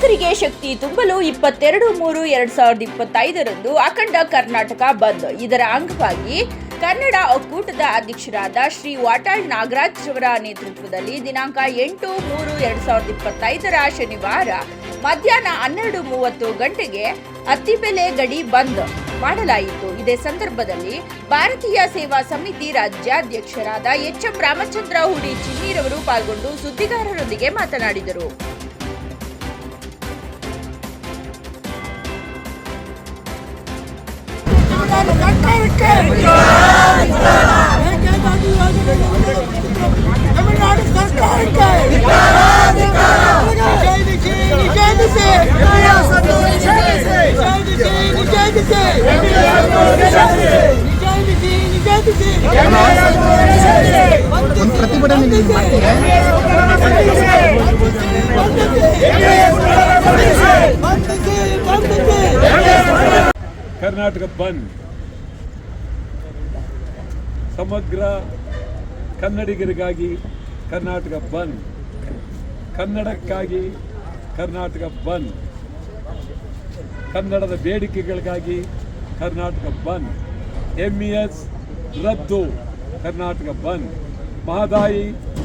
ಕಾರ್ಮಿಕರಿಗೆ ಶಕ್ತಿ ತುಂಬಲು ಇಪ್ಪತ್ತೆರಡು ಮೂರು ಎರಡ್ ಸಾವಿರದ ಇಪ್ಪತ್ತೈದರಂದು ಅಖಂಡ ಕರ್ನಾಟಕ ಬಂದ್. ಇದರ ಅಂಗವಾಗಿ ಕನ್ನಡ ಒಕ್ಕೂಟದ ಅಧ್ಯಕ್ಷರಾದ ಶ್ರೀ ವಾಟಾಳ್ ನಾಗರಾಜ್ ಅವರ ನೇತೃತ್ವದಲ್ಲಿ ದಿನಾಂಕ ಎಂಟು ಮೂರು ಎರಡ್ ಸಾವಿರದ ಇಪ್ಪತ್ತೈದರ ಶನಿವಾರ ಮಧ್ಯಾಹ್ನ ಹನ್ನೆರಡು ಮೂವತ್ತು ಗಂಟೆಗೆ ಅತ್ತಿಬೆಲೆ ಗಡಿ ಬಂದ್ ಮಾಡಲಾಯಿತು. ಇದೇ ಸಂದರ್ಭದಲ್ಲಿ ಭಾರತೀಯ ಸೇವಾ ಸಮಿತಿ ರಾಜ್ಯಾಧ್ಯಕ್ಷರಾದ ಎಚ್ ಎಂ ರಾಮಚಂದ್ರ ಹುಡಿ ಚಿನ್ನೀರವರು ಪಾಲ್ಗೊಂಡು ಸುದ್ದಿಗಾರರೊಂದಿಗೆ ಮಾತನಾಡಿದರು. ಒಂದು ಪ್ರತಿಭಟನೆ ನೀವು ಮಾಡ್ತೀರಾ ಬಂಧಿಸಿ ಬಂಧಿಸಿ ಕರ್ನಾಟಕ ಬಂದ್ ಸಮಗ್ರ ಕನ್ನಡಿಗರಿಗಾಗಿ ಕರ್ನಾಟಕ ಬಂದ್. ಕನ್ನಡಕ್ಕಾಗಿ ಕರ್ನಾಟಕ ಬಂದ್. ಕನ್ನಡದ ಬೇಡಿಕೆಗಳಿಗಾಗಿ ಕರ್ನಾಟಕ ಬಂದ್. ಎಂ ಎಸ್ ರದ್ದು, ಕರ್ನಾಟಕ ಬಂದ್. ಮಹದಾಯಿ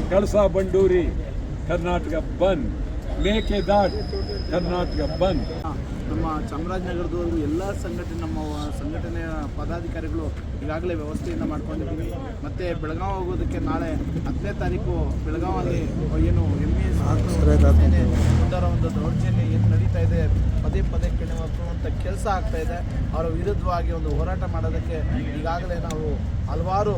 ಕಳಸಾ ಬಂಡೂರಿ, ಕರ್ನಾಟಕ ಬಂದ್. ಮೇಕೆದಾಟ್ ಕರ್ನಾಟಕ ಬಂದ್ ನಮ್ಮ ಚಾಮರಾಜನಗರದವರು ಎಲ್ಲ ಸಂಘಟನೆ ನಮ್ಮ ಸಂಘಟನೆಯ ಪದಾಧಿಕಾರಿಗಳು ಈಗಾಗಲೇ ವ್ಯವಸ್ಥೆಯನ್ನು ಮಾಡ್ಕೊಂಡಿದ್ದೀವಿ. ಮತ್ತು ಬೆಳಗಾವಿ ಹೋಗೋದಕ್ಕೆ ನಾಳೆ ಹತ್ತನೇ ತಾರೀಕು ಬೆಳಗಾವಲ್ಲಿ ಏನು ಎಂ ಎ ಒಂದರ ಒಂದು ದೌರ್ಜನ್ಯ ಏನು ನಡೀತಾ ಇದೆ ಪದೇ ಪದೇ ಕೆಣೆ ಹಾಕುವಂಥ ಕೆಲಸ ಆಗ್ತಾ ಇದೆ. ಅವರ ವಿರುದ್ಧವಾಗಿ ಒಂದು ಹೋರಾಟ ಮಾಡೋದಕ್ಕೆ ಈಗಾಗಲೇ ನಾವು ಹಲವಾರು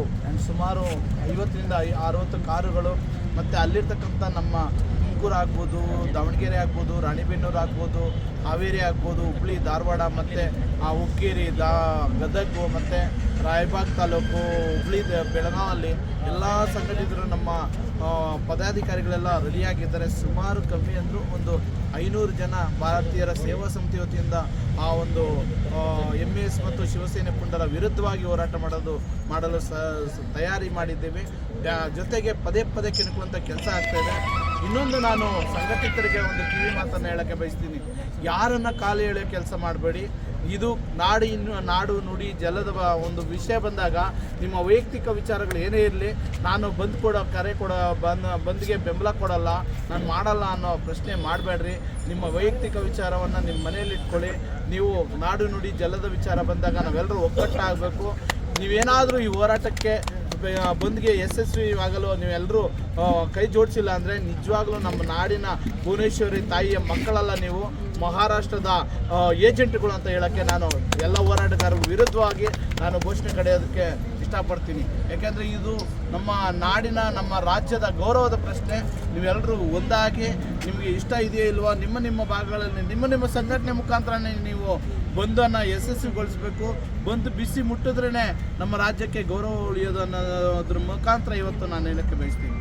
ಸುಮಾರು ಐವತ್ತರಿಂದ ಅರವತ್ತು ಕಾರುಗಳು ಮತ್ತು ಅಲ್ಲಿರ್ತಕ್ಕಂಥ ನಮ್ಮ ತುಮಕೂರು ಆಗ್ಬೋದು, ದಾವಣಗೆರೆ ಆಗ್ಬೋದು, ರಾಣಿಬೆನ್ನೂರು ಆಗ್ಬೋದು, ಹಾವೇರಿ ಆಗ್ಬೋದು, ಹುಬ್ಳಿ, ಧಾರವಾಡ ಮತ್ತು ಆ ಉಕ್ಕೇರಿ ದಾ, ಗದಗು ಮತ್ತು ರಾಯಬಾಗ್ ತಾಲೂಕು, ಹುಬ್ಳಿ ಬೆಳಗಾವಲ್ಲಿ ಎಲ್ಲ ಸಂಘಟಿತರು ನಮ್ಮ ಪದಾಧಿಕಾರಿಗಳೆಲ್ಲ ರೆಡಿಯಾಗಿದ್ದಾರೆ. ಸುಮಾರು ಕಮ್ಮಿ ಅಂದರೂ ಒಂದು ಐನೂರು ಜನ ಭಾರತೀಯರ ಸೇವಾ ಸಮಿತಿ ವತಿಯಿಂದ ಆ ಒಂದು ಎಂ ಎಸ್ ಮತ್ತು ಶಿವಸೇನೆ ಪುಂಡರ ವಿರುದ್ಧವಾಗಿ ಹೋರಾಟ ಮಾಡೋದು, ಮಾಡಲು ಸ, ತಯಾರಿ ಮಾಡಿದ್ದೇವೆ. ಜೊತೆಗೆ ಪದೇ ಪದೇ ಕೆಣಕುವಂಥ ಕೆಲಸ ಆಗ್ತಾ ಇದೆ. ಇನ್ನೊಂದು ನಾನು ಸಂಘಟಿತರಿಗೆ ಒಂದು ಕಿವಿ ಮಾತನ್ನು ಹೇಳೋಕ್ಕೆ ಬಯಸ್ತೀನಿ. ಯಾರನ್ನು ಕಾಲು ಎಳೆಯೋ ಕೆಲಸ ಮಾಡಬೇಡಿ. ಇದು ನಾಡಿ ನಾಡು ನುಡಿ ಜಲದ ಒಂದು ವಿಷಯ ಬಂದಾಗ ನಿಮ್ಮ ವೈಯಕ್ತಿಕ ವಿಚಾರಗಳು ಏನೇ ಇರಲಿ, ನಾನು ಬಂದ್ ಕೊಡೋ, ಕರೆ ಕೊಡೋ, ಬಂದ್, ಬಂದ್ಗೆ ಬೆಂಬಲ ಕೊಡಲ್ಲ, ನಾನು ಮಾಡಲ್ಲ ಅನ್ನೋ ಪ್ರಶ್ನೆ ಮಾಡಬೇಡ್ರಿ. ನಿಮ್ಮ ವೈಯಕ್ತಿಕ ವಿಚಾರವನ್ನು ನಿಮ್ಮ ಮನೆಯಲ್ಲಿ ಇಟ್ಕೊಳ್ಳಿ. ನೀವು ನಾಡು ನುಡಿ ಜಲದ ವಿಚಾರ ಬಂದಾಗ ನಾವೆಲ್ಲರೂ ಒಗ್ಗಟ್ಟಾಗಬೇಕು. ನೀವೇನಾದರೂ ಈ ಹೋರಾಟಕ್ಕೆ ಬಂದ್ಗೆ ಯಶಸ್ವಿಯಾಗಲು ನೀವೆಲ್ಲರೂ ಕೈ ಜೋಡಿಸಿಲ್ಲ ಅಂದರೆ ನಿಜವಾಗ್ಲೂ ನಮ್ಮ ನಾಡಿನ ಭುವನೇಶ್ವರಿ ತಾಯಿಯ ಮಕ್ಕಳಲ್ಲ ನೀವು. ಮಹಾರಾಷ್ಟ್ರದ ಏಜೆಂಟ್ಗಳು ಅಂತ ಹೇಳೋಕ್ಕೆ ನಾನು ಎಲ್ಲ ಹೋರಾಟಗಾರರ ವಿರುದ್ಧವಾಗಿ ನಾನು ಘೋಷಣೆ ಕಡೆಯೋದಕ್ಕೆ ಇಷ್ಟಪಡ್ತೀನಿ. ಯಾಕೆಂದರೆ ಇದು ನಮ್ಮ ನಾಡಿನ, ನಮ್ಮ ರಾಜ್ಯದ ಗೌರವದ ಪ್ರಶ್ನೆ. ನೀವೆಲ್ಲರೂ ಒಂದಾಗಿ ನಿಮಗೆ ಇಷ್ಟ ಇದೆಯೋ ಇಲ್ವೋ? ನಿಮ್ಮ ನಿಮ್ಮ ಭಾಗಗಳಲ್ಲಿ, ನಿಮ್ಮ ನಿಮ್ಮ ಸಂಘಟನೆ ಮುಖಾಂತರನೇ ನೀವು ಬಂದನ್ನು ಯಶಸ್ವಿಗೊಳಿಸಬೇಕು ಬಂದು ಬಿಸಿ ಮುಟ್ಟಿದ್ರೇ ನಮ್ಮ ರಾಜ್ಯಕ್ಕೆ ಗೌರವ ಉಳಿಯೋದು ಅನ್ನೋದ್ರ ಮುಖಾಂತರ ಇವತ್ತು ನಾನು ಹೇಳಕ್ಕೆ ಬಯಸ್ತೀನಿ.